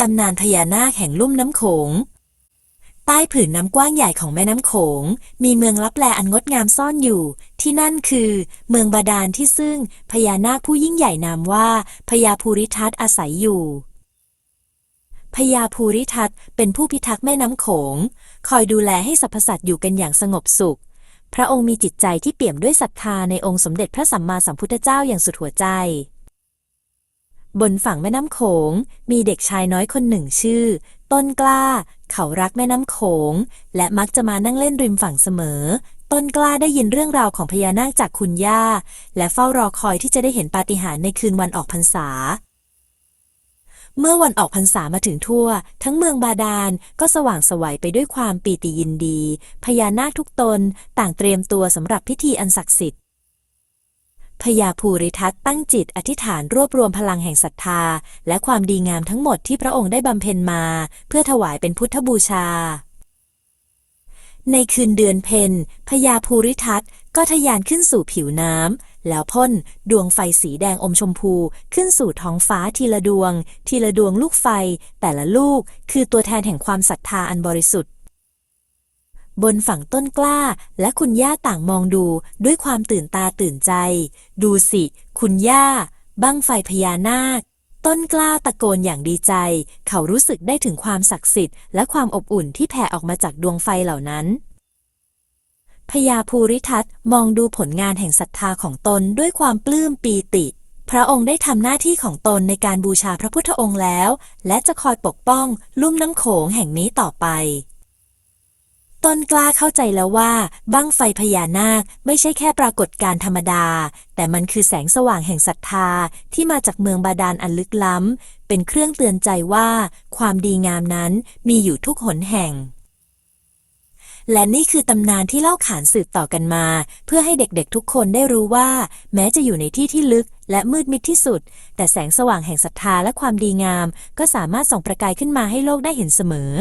ตำนานพญานาคแห่งลุ่มน้ำโขง ใต้ผืนน้ำกว้างใหญ่ของแม่น้ำโขง มีเมืองลับแลอันงดงามซ่อนอยู่ ที่นั่นคือ เมืองบาดาลที่ซึ่งพญานาคผู้ยิ่งใหญ่นามว่าพญาภูริทัตอาศัยอยู่พญาภูริทัตเป็นผู้พิทักษ์แม่น้ำโขง คอยดูแลให้สรรพสัตว์อยู่กันอย่างสงบสุข พระองค์มีจิตใจที่เปี่ยมด้วยศรัทธาในองค์สมเด็จพระสัมมาสัมพุทธเจ้าอย่างสุดหัวใจ บนฝั่งแม่น้ำโขง มีเด็กชายน้อยคนหนึ่งชื่อ ต้นกล้า เขารักแม่น้ำโขง และมักจะมานั่งเล่นริมฝั่งเสมอ ต้นกล้าได้ยินเรื่องราวของพญานาคจากคุณย่า และเฝ้ารอคอยที่จะได้เห็นปาฏิหาริย์ในคืนวันออกพรรษา เมื่อวันออกพรรษามาถึงทั่ว ทั้งเมืองบาดาลก็สว่างสวัยไปด้วยความปีติยินดี พญานาคทุกตนต่างเตรียมตัวสำหรับพิธีอันศักดิ์สิทธิ์ พญาภูริทัตตั้งจิตอธิษฐานรวบรวมพลังแห่งศรัทธา และความดีงามทั้งหมดที่พระองค์ได้บำเพ็ญมา เพื่อถวายเป็นพุทธบูชา ในคืนเดือนเพ็ญพญาภูริทัตก็ทะยานขึ้นสู่ผิวน้ำแล้วพ่นดวงไฟสีแดงอมชมพู ขึ้นสู่ท้องฟ้าทีละดวง ทีละดวงลูกไฟ แต่ละลูกคือตัวแทนแห่งความศรัทธาอันบริสุทธิ์ บนฝั่งต้นกล้า และคุณย่าต่างมองดูด้วยความตื่นตาตื่นใจ ดูสิ คุณย่า บั้งไฟพญานาค ต้นกล้าตะโกนอย่างดีใจ เขารู้สึกได้ถึงความศักดิ์สิทธิ์และความอบอุ่นที่แผ่ออกมาจากดวงไฟเหล่านั้นพญาภูริทัตมองดูผลงานแห่งศรัทธาของตนด้วยความปลื้มปีติ พระองค์ได้ทำหน้าที่ของตนในการบูชาพระพุทธองค์แล้ว และจะคอยปกป้องลุ่มน้ำโขงแห่งนี้ต่อไป ต้นกล้าเข้าใจแล้วว่าบั้งไฟพญานาคไม่ใช่แค่ปรากฏการธรรมดา แต่มันคือแสงสว่างแห่งศรัทธาที่มาจากเมืองบาดาลอันลึกล้ำ เป็นเครื่องเตือนใจว่า ความดีงามนั้นมีอยู่ทุกหนแห่ง และนี่คือตำนานที่เล่าขานสืบต่อกันมา เพื่อให้เด็กๆทุกคนได้รู้ว่า แม้จะอยู่ในที่ที่ลึกและมืดมิดที่สุด แต่แสงสว่างแห่งศรัทธาและความดีงาม ก็สามารถส่องประกายขึ้นมาให้โลกได้เห็นเสมอ